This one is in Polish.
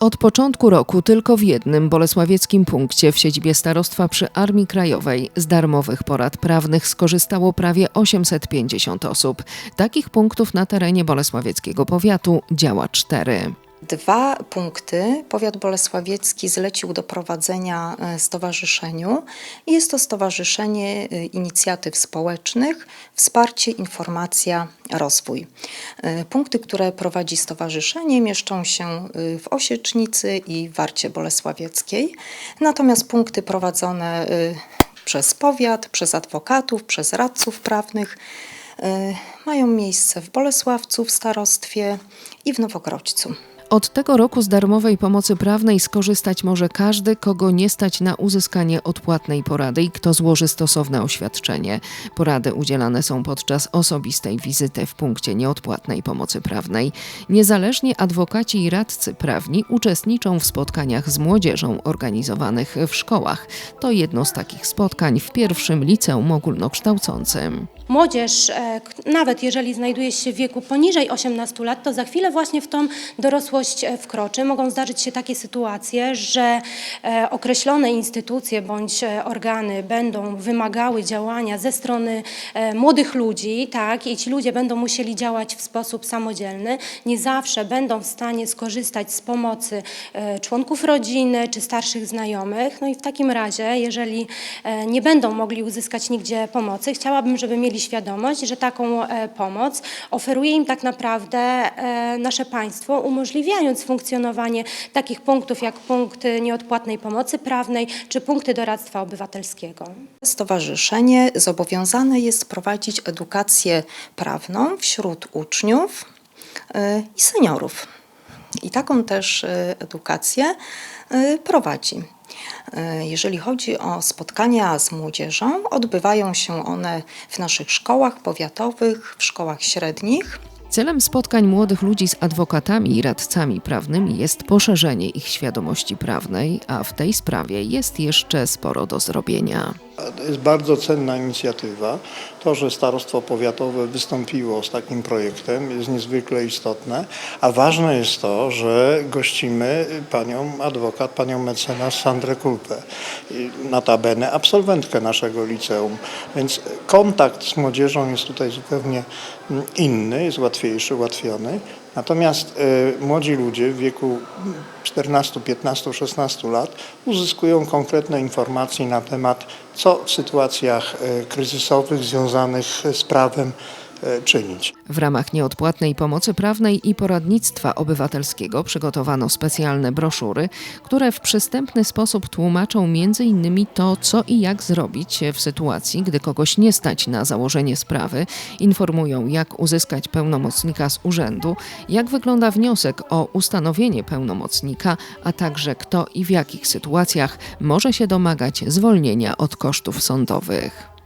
Od początku roku tylko w jednym bolesławieckim punkcie w siedzibie starostwa przy Armii Krajowej z darmowych porad prawnych skorzystało prawie 850 osób. Takich punktów na terenie bolesławieckiego powiatu działa cztery. Dwa punkty powiat bolesławiecki zlecił do prowadzenia e, stowarzyszeniu. Jest to Stowarzyszenie e, Inicjatyw Społecznych Wsparcie, Informacja, Rozwój. E, Punkty, które prowadzi stowarzyszenie mieszczą się w Osiecznicy i Warcie Bolesławieckiej. Natomiast punkty prowadzone przez powiat, przez adwokatów, przez radców prawnych mają miejsce w Bolesławcu, w starostwie i w Nowogrodźcu. Od tego roku z darmowej pomocy prawnej skorzystać może każdy, kogo nie stać na uzyskanie odpłatnej porady i kto złoży stosowne oświadczenie. Porady udzielane są podczas osobistej wizyty w punkcie nieodpłatnej pomocy prawnej. Niezależnie adwokaci i radcy prawni uczestniczą w spotkaniach z młodzieżą organizowanych w szkołach. To jedno z takich spotkań w pierwszym liceum ogólnokształcącym. Młodzież, e, nawet jeżeli znajduje się w wieku poniżej 18 lat, to za chwilę właśnie w tą dorosłość e, wkroczy. Mogą zdarzyć się takie sytuacje, że e, określone instytucje bądź e, organy będą wymagały działania ze strony młodych ludzi, tak, i ci ludzie będą musieli działać w sposób samodzielny. Nie zawsze będą w stanie skorzystać z pomocy członków rodziny czy starszych znajomych. No i w takim razie, jeżeli nie będą mogli uzyskać nigdzie pomocy, chciałabym, żeby mieli świadomość, że taką pomoc oferuje im tak naprawdę nasze państwo, umożliwiając funkcjonowanie takich punktów jak punkty nieodpłatnej pomocy prawnej czy punkty doradztwa obywatelskiego. Stowarzyszenie zobowiązane jest prowadzić edukację prawną wśród uczniów y, i seniorów. I taką też y, edukację y, prowadzi. Y, Jeżeli chodzi o spotkania z młodzieżą, odbywają się one w naszych szkołach powiatowych, w szkołach średnich. Celem spotkań młodych ludzi z adwokatami i radcami prawnymi jest poszerzenie ich świadomości prawnej, a w tej sprawie jest jeszcze sporo do zrobienia. To jest bardzo cenna inicjatywa. To, że Starostwo Powiatowe wystąpiło z takim projektem jest niezwykle istotne, a ważne jest to, że gościmy panią adwokat, panią mecenas Sandrę Kulpę, notabene absolwentkę naszego liceum, więc kontakt z młodzieżą jest tutaj zupełnie mm, inny, jest łatwiejszy, ułatwiony. Natomiast y, młodzi ludzie w wieku 14, 15, 16 lat uzyskują konkretne informacje na temat, co w sytuacjach y, kryzysowych związanych z prawem czynić. W ramach nieodpłatnej pomocy prawnej i poradnictwa obywatelskiego przygotowano specjalne broszury, które w przystępny sposób tłumaczą m.in. to, co i jak zrobić w sytuacji, gdy kogoś nie stać na założenie sprawy, informują, jak uzyskać pełnomocnika z urzędu, jak wygląda wniosek o ustanowienie pełnomocnika, a także kto i w jakich sytuacjach może się domagać zwolnienia od kosztów sądowych.